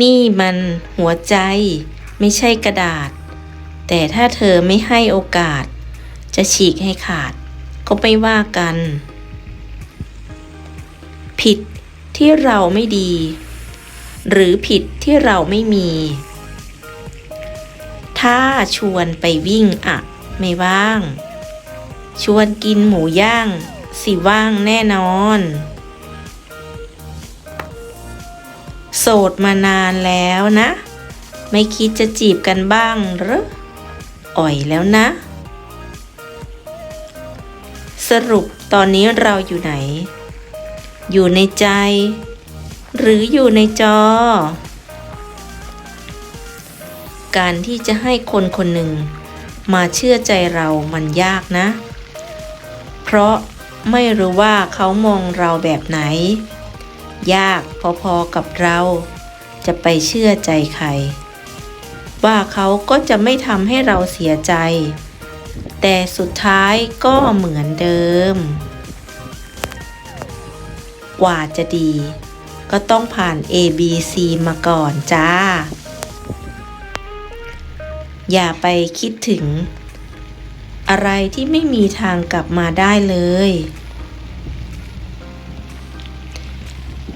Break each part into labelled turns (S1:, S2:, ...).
S1: นี่มันหัวใจไม่ใช่กระดาษ แต่ถ้าเธอไม่ให้โอกาส จะฉีกให้ขาด ก็ไม่ว่ากัน ผิดที่เราไม่ดี หรือผิดที่เราไม่มี ถ้าชวนไปวิ่งอะไม่ว่าง ชวนกินหมูย่าง สิว่างแน่นอน สดมานานแล้วนะ ไม่คิดจะจีบกันบ้างหรออ่อยแล้วนะ สรุปตอนนี้เราอยู่ไหน อยู่ในใจ หรืออยู่ในจอ การที่จะให้คนคนหนึ่ง มาเชื่อใจเรามันยากนะ เพราะไม่รู้ว่าเขามองเราแบบไหน ยากพอๆกับเรา จะไปเชื่อใจใคร ว่าเขาก็จะไม่ทำให้เราเสียใจ แต่สุดท้ายก็เหมือนเดิม กว่าจะดี ก็ต้องผ่าน A B C มาก่อนจ้า อย่าไปคิดถึง อะไรที่ไม่มีทางกลับมาได้เลย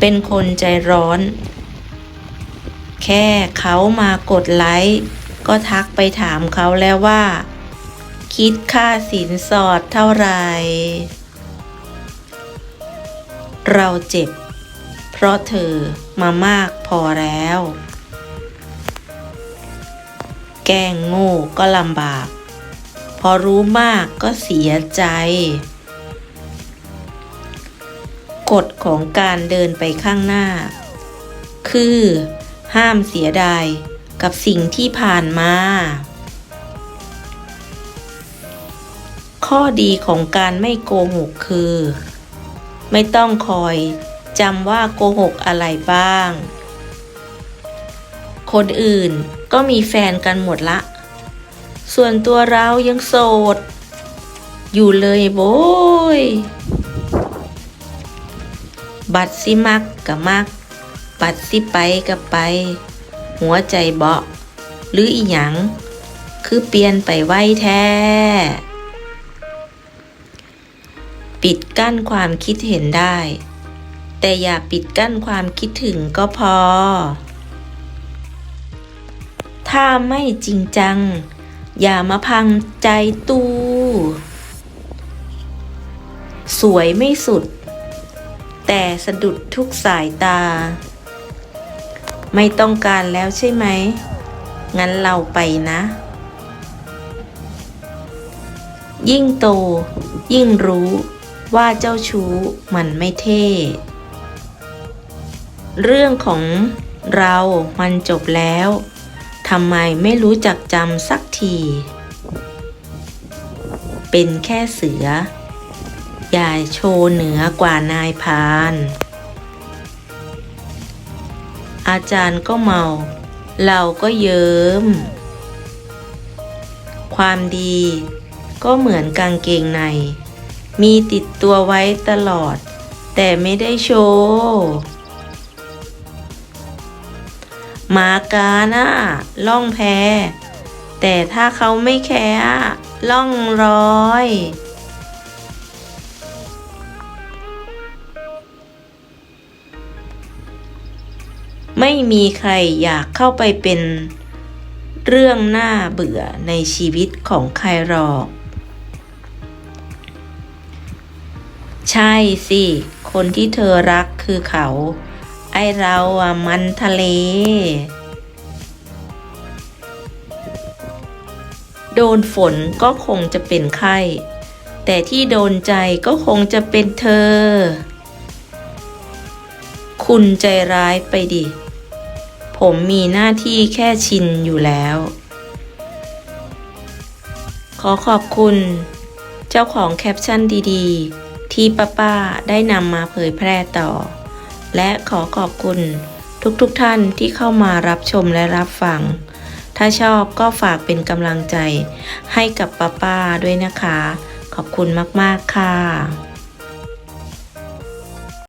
S1: เป็นคนใจร้อน แค่เขามากดไลค์ก็ทักไปถามเขาแล้วว่า คิดค่าสินสอดเท่าไหร่ เราเจ็บ เพราะเธอมามากพอแล้ว แกล้งโง่ก็ลำบาก พอรู้มากก็เสียใจ กฎของการเดินไปข้างหน้า คือ ห้ามเสียดายกับสิ่งที่ผ่านมา ข้อดีของการไม่โกหกคือ ไม่ต้องคอยจำว่าโกหกอะไรบ้าง คนอื่นก็มีแฟนกันหมดละ ส่วนตัวเรายังโสด อยู่เลยโบย บัตรสิมักกับมักบัตรสิไปกับไป หัวใจเบาะหรืออีหยัง คือเปลี่ยนไปไวแท้ ปิดกั้นความคิดเห็นได้ แต่อย่าปิดกั้นความคิดถึงก็พอ ถ้าไม่จริงจัง อย่ามาพังใจตู้ สวยไม่สุด แต่สะดุดทุกสายตา ไม่ต้องการแล้วใช่ไหม งั้นเราไปนะ ยิ่งโต ยิ่งรู้ว่าเจ้าชู้มันไม่เท่ เรื่องของเรามันจบแล้วทำไมไม่รู้จักจำสักที เป็นแค่เสือ อย่าโชว์เหนือกว่านายพาน อาจารย์ก็เมา เราก็เยิ้ม ความดีก็เหมือนกางเกงใน มีติดตัวไว้ตลอด แต่ไม่ได้โชว์หมากาน่ะล่องแพแต่ถ้าเขาไม่แคร์ล่องร้อย ไม่มีใครอยากเข้าไปเป็นเรื่องน่าเบื่อในชีวิตของใครหรอก ใช่สิ คนที่เธอรักคือเขา ไอเราอะมันทะเล โดนฝนก็คงจะเป็นไข้ แต่ที่โดนใจก็คงจะเป็นเธอ คุณใจร้ายไปดิ ผมมีหน้าที่แค่ชินอยู่แล้ว ขอขอบคุณ เจ้าของแคปชั่นดีๆ ที่ป้าป้าได้นำมาเผยแพร่ต่อ และขอขอบคุณทุกๆทท่านที่เข้ามารับชมและรับฟัง ถ้าชอบก็ฝากเป็นกำลังใจให้กับป้าป้าด้วยนะคะ ขอบคุณมาก ๆ ค่ะ